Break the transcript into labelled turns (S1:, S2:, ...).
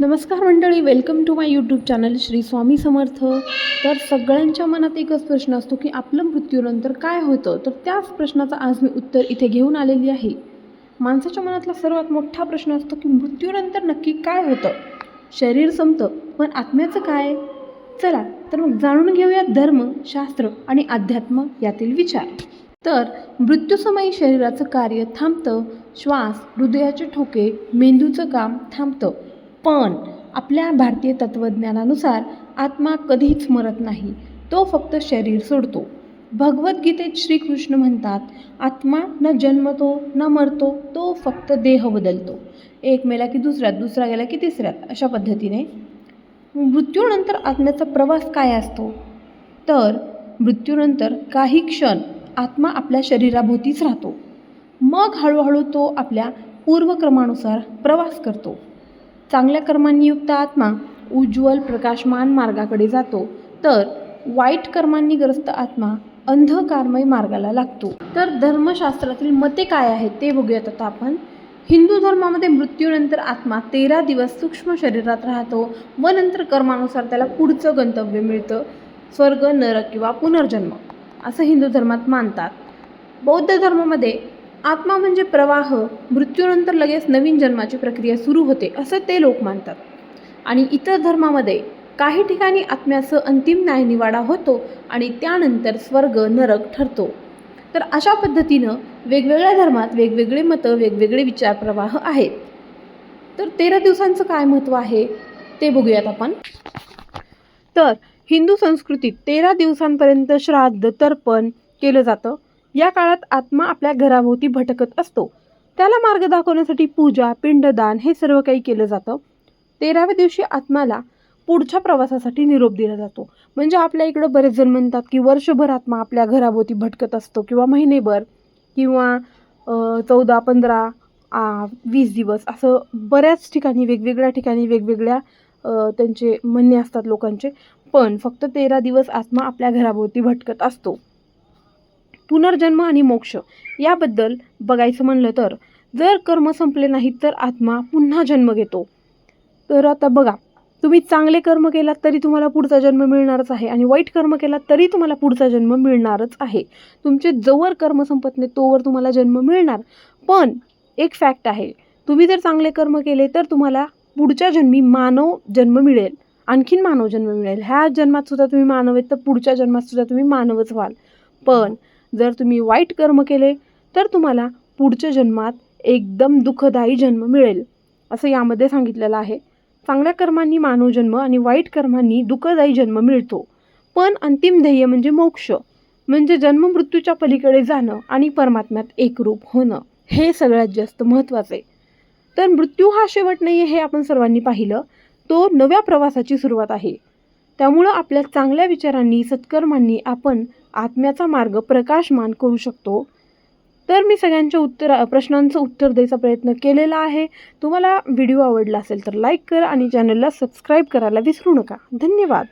S1: नमस्कार मंडळी welcome to my YouTube channel Shri Swami Samarth. तर सगळ्यांच्या मनात एकच प्रश्न असतो की आपलं मृत्यूनंतर काय होतं? तर त्याच प्रश्नाचं आज मी उत्तर इथे घेऊन आलेली आहे. माणसाच्या मनातला सर्वात मोठा प्रश्न असतो की मृत्यूनंतर नक्की काय होतं? शरीर संपतं पण आत्म्याचं काय? चला तर मग जाणून घेऊया धर्म शास्त्र आणि अध्यात्म यातील विचार. तर मृत्यूसमयी शरीराचं कार्य थांबतं श्वास हृदयाचे ठोके मेंदूचं काम थांबतं पण आपल्या भारतीय तत्त्वज्ञानानुसार आत्मा कधीच मरत नाही तो फक्त शरीर सोडतो. भगवद्गीतेत श्रीकृष्ण म्हणतात आत्मा न जन्मतो न मरतो तो फक्त देह बदलतो. एक मेला की दुसऱ्यात दुसरा गेला की तिसऱ्यात अशा पद्धतीने. मृत्यूनंतर आत्म्याचा प्रवास काय असतो? तर मृत्यूनंतर काही क्षण आत्मा आपल्या शरीराभोवतीच राहतो. मग हळूहळू तो आपल्या पूर्वक्रमानुसार प्रवास करतो. चांगल्या कर्मांनी युक्त आत्मा उज्ज्वल प्रकाशमान मार्गाकडे जातो तर वाईट कर्मांनी ग्रस्त आत्मा अंधकारमय मार्गाला लागतो. तर धर्मशास्त्रातील मते काय आहेत ते बघूयात आता आपण. हिंदू धर्मामध्ये मृत्यूनंतर आत्मा तेरा दिवस सूक्ष्म शरीरात राहतो व नंतर कर्मानुसार त्याला पुढचं गंतव्य मिळतं स्वर्ग नरक किंवा पुनर्जन्म असं हिंदू धर्मात मानतात. बौद्ध धर्मामध्ये आत्मा म्हणजे प्रवाह मृत्यूनंतर लगेच नवीन जन्माची प्रक्रिया सुरू होते असं ते लोक मानतात. आणि इतर धर्मामध्ये काही ठिकाणी आत्म्याचं अंतिम न्यायनिवाडा होतो आणि त्यानंतर स्वर्ग नरक ठरतो. तर अशा पद्धतीनं वेगवेगळ्या धर्मात वेगवेगळे मतं वेगवेगळे विचारप्रवाह आहेत. तर तेरा दिवसांचं काय महत्त्व आहे ते बघूयात आपण. तर हिंदू संस्कृतीत तेरा दिवसांपर्यंत श्राद्ध तर्पण केलं जातं. या काळात आत्मा आपल्या घराभोवती भटकत असतो. त्याला मार्ग दाखवण्यासाठी पूजा पिंडदान हे सर्व काही केलं जातं. तेराव्या दिवशी आत्म्याला पुढच्या प्रवासासाठी निरोप दिला जातो. म्हणजे आपल्या इकडं बरेच जण म्हणतात की वर्षभर आत्मा आपल्या घराभोवती भटकत असतो किंवा महिनेभर किंवा चौदा पंधरा वीस दिवस असं बऱ्याच ठिकाणी वेगवेगळ्या ठिकाणी वेगवेगळ्या त्यांचे म्हणणे असतात लोकांचे. पण फक्त तेरा दिवस आत्मा आपल्या घराभोवती भटकत असतो. पुनर्जन्म आणि मोक्ष याबद्दल बघायचं म्हणलं तर जर कर्म संपले नाहीत तर आत्मा पुन्हा जन्म घेतो. तर आता बघा तुम्ही चांगले कर्म केलात तरी तुम्हाला पुढचा जन्म मिळणारच आहे आणि वाईट कर्म केलात तरी तुम्हाला पुढचा जन्म मिळणारच आहे. तुमचे जवळ कर्म संपत नाही तोवर तुम्हाला जन्म मिळणार. पण एक फॅक्ट आहे तुम्ही जर चांगले कर्म केले तर तुम्हाला पुढच्या जन्मी मानव जन्म मिळेल. आणखीन मानव जन्म मिळेल. ह्या जन्मात सुद्धा तुम्ही मानव आहेत तर पुढच्या जन्मात सुद्धा तुम्ही मानवच व्हाल. पण जर तुम्ही वाईट कर्म केले तर तुम्हाला पुढच्या जन्मात एकदम दुःखदायी जन्म मिळेल. असं यामध्ये सांगितलेलं आहे. चांगल्या कर्मांनी मानव जन्म आणि वाईट कर्मांनी दुःखदायी जन्म मिळतो. पण अंतिम ध्येय म्हणजे मोक्ष म्हणजे जन्म मृत्यूच्या पलीकडे जाणं आणि परमात्म्यात एकरूप होणं. हे सगळ्यात जास्त महत्त्वाचं. आहे तर मृत्यू हा शेवट नाही आहे हे आपण सर्वांनी पाहिलं. तो नव्या प्रवासाची सुरुवात आहे. त्यामुळं आपल्या चांगल्या विचारांनी सत्कर्मांनी आपण आत्म्याचा मार्ग प्रकाशमान करू शकतो. तर मी सगळ्यांच्या उत्तर प्रश्नांचं उत्तर द्यायचा प्रयत्न केलेला आहे. तुम्हाला व्हिडिओ आवडला असेल तर लाईक करा आणि चॅनलला सबस्क्राईब करायला विसरू नका. धन्यवाद.